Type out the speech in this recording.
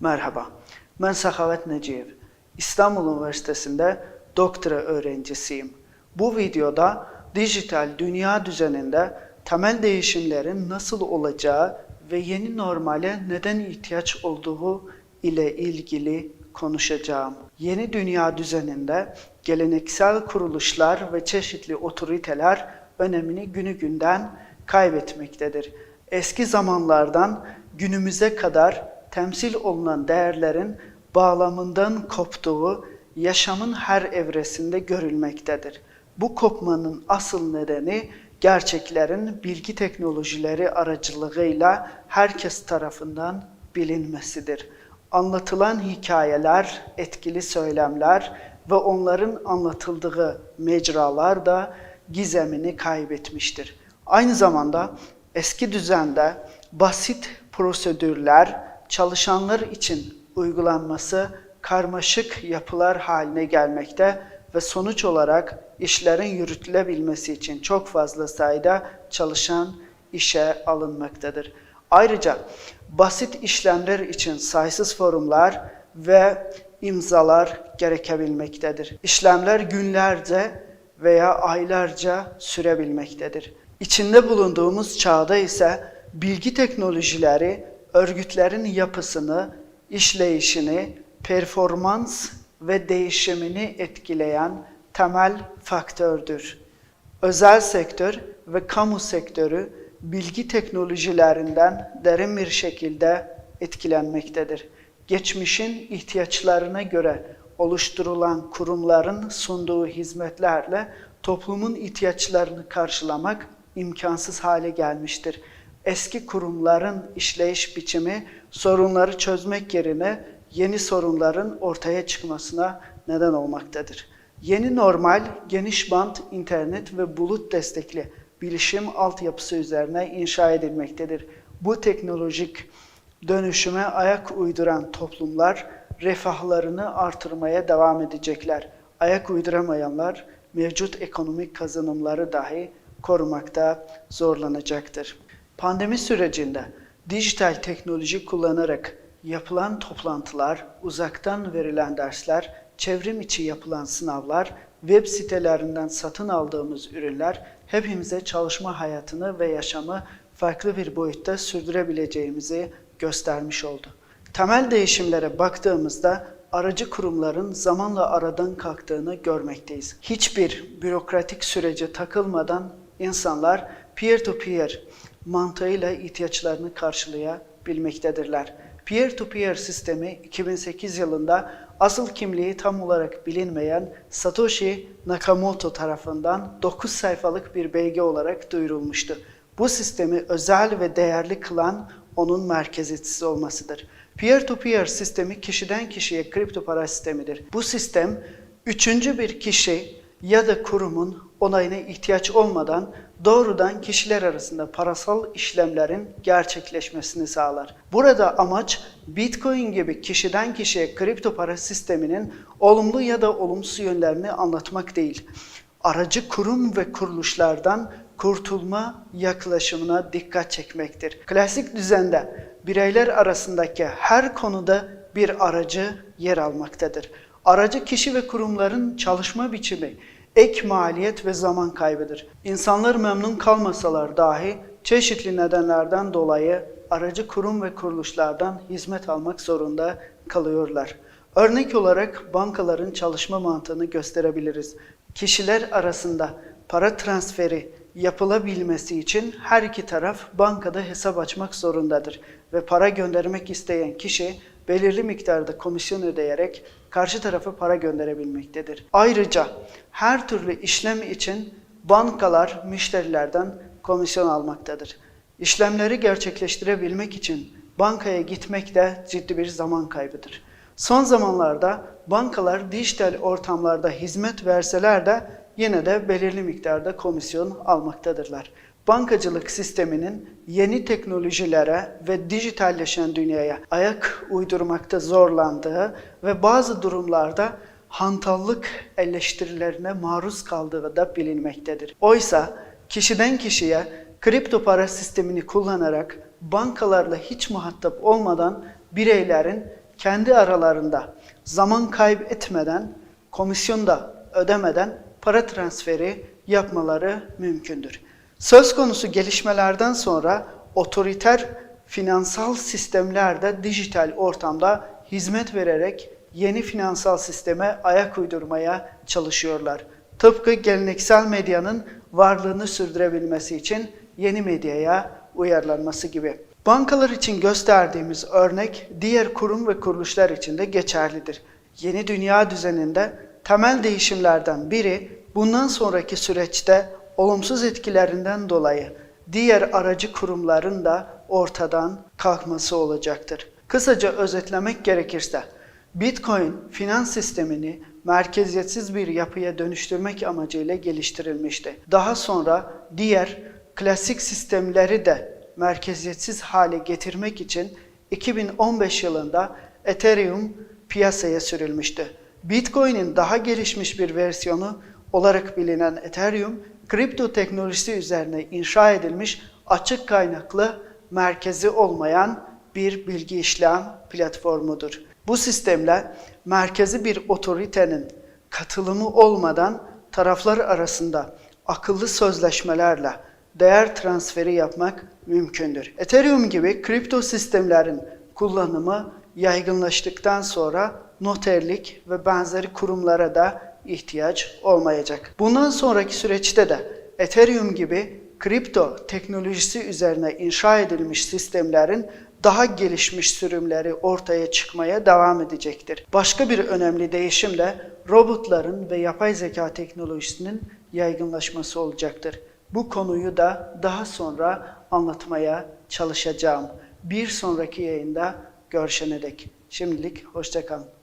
Merhaba, ben Sahavet Neciyev. İstanbul Üniversitesi'nde doktora öğrencisiyim. Bu videoda dijital dünya düzeninde temel değişimlerin nasıl olacağı ve yeni normale neden ihtiyaç olduğu ile ilgili konuşacağım. Yeni dünya düzeninde geleneksel kuruluşlar ve çeşitli otoriteler önemini günü günden kaybetmektedir. Eski zamanlardan günümüze kadar temsil olunan değerlerin bağlamından koptuğu yaşamın her evresinde görülmektedir. Bu kopmanın asıl nedeni gerçeklerin bilgi teknolojileri aracılığıyla herkes tarafından bilinmesidir. Anlatılan hikayeler, etkili söylemler ve onların anlatıldığı mecralar da gizemini kaybetmiştir. Aynı zamanda eski düzende basit prosedürler çalışanlar için uygulanması karmaşık yapılar haline gelmekte ve sonuç olarak işlerin yürütülebilmesi için çok fazla sayıda çalışan işe alınmaktadır. Ayrıca basit işlemler için sayısız forumlar ve imzalar gerekebilmektedir. İşlemler günlerce veya aylarca sürebilmektedir. İçinde bulunduğumuz çağda ise bilgi teknolojileri örgütlerin yapısını, işleyişini, performans ve değişimini etkileyen temel faktördür. Özel sektör ve kamu sektörü bilgi teknolojilerinden derin bir şekilde etkilenmektedir. Geçmişin ihtiyaçlarına göre oluşturulan kurumların sunduğu hizmetlerle toplumun ihtiyaçlarını karşılamak imkansız hale gelmiştir. Eski kurumların işleyiş biçimi sorunları çözmek yerine yeni sorunların ortaya çıkmasına neden olmaktadır. Yeni normal, geniş bant, internet ve bulut destekli bilişim altyapısı üzerine inşa edilmektedir. Bu teknolojik dönüşüme ayak uyduran toplumlar refahlarını artırmaya devam edecekler. Ayak uyduramayanlar mevcut ekonomik kazanımları dahi korumakta zorlanacaktır. Pandemi sürecinde dijital teknoloji kullanarak yapılan toplantılar, uzaktan verilen dersler, çevrim içi yapılan sınavlar, web sitelerinden satın aldığımız ürünler hepimize çalışma hayatını ve yaşamı farklı bir boyutta sürdürebileceğimizi göstermiş oldu. Temel değişimlere baktığımızda aracı kurumların zamanla aradan kalktığını görmekteyiz. Hiçbir bürokratik sürece takılmadan insanlar peer-to-peer mantığıyla ihtiyaçlarını karşılayabilmektedirler. Peer-to-peer sistemi 2008 yılında asıl kimliği tam olarak bilinmeyen Satoshi Nakamoto tarafından 9 sayfalık bir belge olarak duyurulmuştu. Bu sistemi özel ve değerli kılan onun merkeziyetçisi olmasıdır. Peer-to-peer sistemi kişiden kişiye kripto para sistemidir. Bu sistem üçüncü bir kişi ya da kurumun onayına ihtiyaç olmadan doğrudan kişiler arasında parasal işlemlerin gerçekleşmesini sağlar. Burada amaç Bitcoin gibi kişiden kişiye kripto para sisteminin olumlu ya da olumsuz yönlerini anlatmak değil. Aracı kurum ve kuruluşlardan kurtulma yaklaşımına dikkat çekmektir. Klasik düzende bireyler arasındaki her konuda bir aracı yer almaktadır. Aracı kişi ve kurumların çalışma biçimi, ek maliyet ve zaman kaybıdır. İnsanlar memnun kalmasalar dahi çeşitli nedenlerden dolayı aracı kurum ve kuruluşlardan hizmet almak zorunda kalıyorlar. Örnek olarak bankaların çalışma mantığını gösterebiliriz. Kişiler arasında para transferi yapılabilmesi için her iki taraf bankada hesap açmak zorundadır ve para göndermek isteyen kişi belirli miktarda komisyon ödeyerek karşı tarafa para gönderebilmektedir. Ayrıca her türlü işlem için bankalar müşterilerden komisyon almaktadır. İşlemleri gerçekleştirebilmek için bankaya gitmek de ciddi bir zaman kaybıdır. Son zamanlarda bankalar dijital ortamlarda hizmet verseler de yine de belirli miktarda komisyon almaktadırlar. Bankacılık sisteminin yeni teknolojilere ve dijitalleşen dünyaya ayak uydurmakta zorlandığı ve bazı durumlarda hantallık eleştirilerine maruz kaldığı da bilinmektedir. Oysa kişiden kişiye kripto para sistemini kullanarak bankalarla hiç muhatap olmadan bireylerin kendi aralarında zaman kaybetmeden, komisyon da ödemeden para transferi yapmaları mümkündür. Söz konusu gelişmelerden sonra otoriter finansal sistemler de dijital ortamda hizmet vererek yeni finansal sisteme ayak uydurmaya çalışıyorlar. Tıpkı geleneksel medyanın varlığını sürdürebilmesi için yeni medyaya uyarlanması gibi. Bankalar için gösterdiğimiz örnek diğer kurum ve kuruluşlar için de geçerlidir. Yeni dünya düzeninde temel değişimlerden biri bundan sonraki süreçte olumsuz etkilerinden dolayı diğer aracı kurumların da ortadan kalkması olacaktır. Kısaca özetlemek gerekirse Bitcoin finans sistemini merkeziyetsiz bir yapıya dönüştürmek amacıyla geliştirilmişti. Daha sonra diğer klasik sistemleri de merkeziyetsiz hale getirmek için 2015 yılında Ethereum piyasaya sürülmüştü. Bitcoin'in daha gelişmiş bir versiyonu olarak bilinen Ethereum, kripto teknolojisi üzerine inşa edilmiş açık kaynaklı merkezi olmayan bir bilgi işlem platformudur. Bu sistemle merkezi bir otoritenin katılımı olmadan taraflar arasında akıllı sözleşmelerle değer transferi yapmak mümkündür. Ethereum gibi kripto sistemlerin kullanımı yaygınlaştıktan sonra noterlik ve benzeri kurumlara da ihtiyaç olmayacak. Bundan sonraki süreçte de Ethereum gibi kripto teknolojisi üzerine inşa edilmiş sistemlerin daha gelişmiş sürümleri ortaya çıkmaya devam edecektir. Başka bir önemli değişim de robotların ve yapay zeka teknolojisinin yaygınlaşması olacaktır. Bu konuyu da daha sonra anlatmaya çalışacağım. Bir sonraki yayında görüşene dek. Şimdilik hoşçakalın.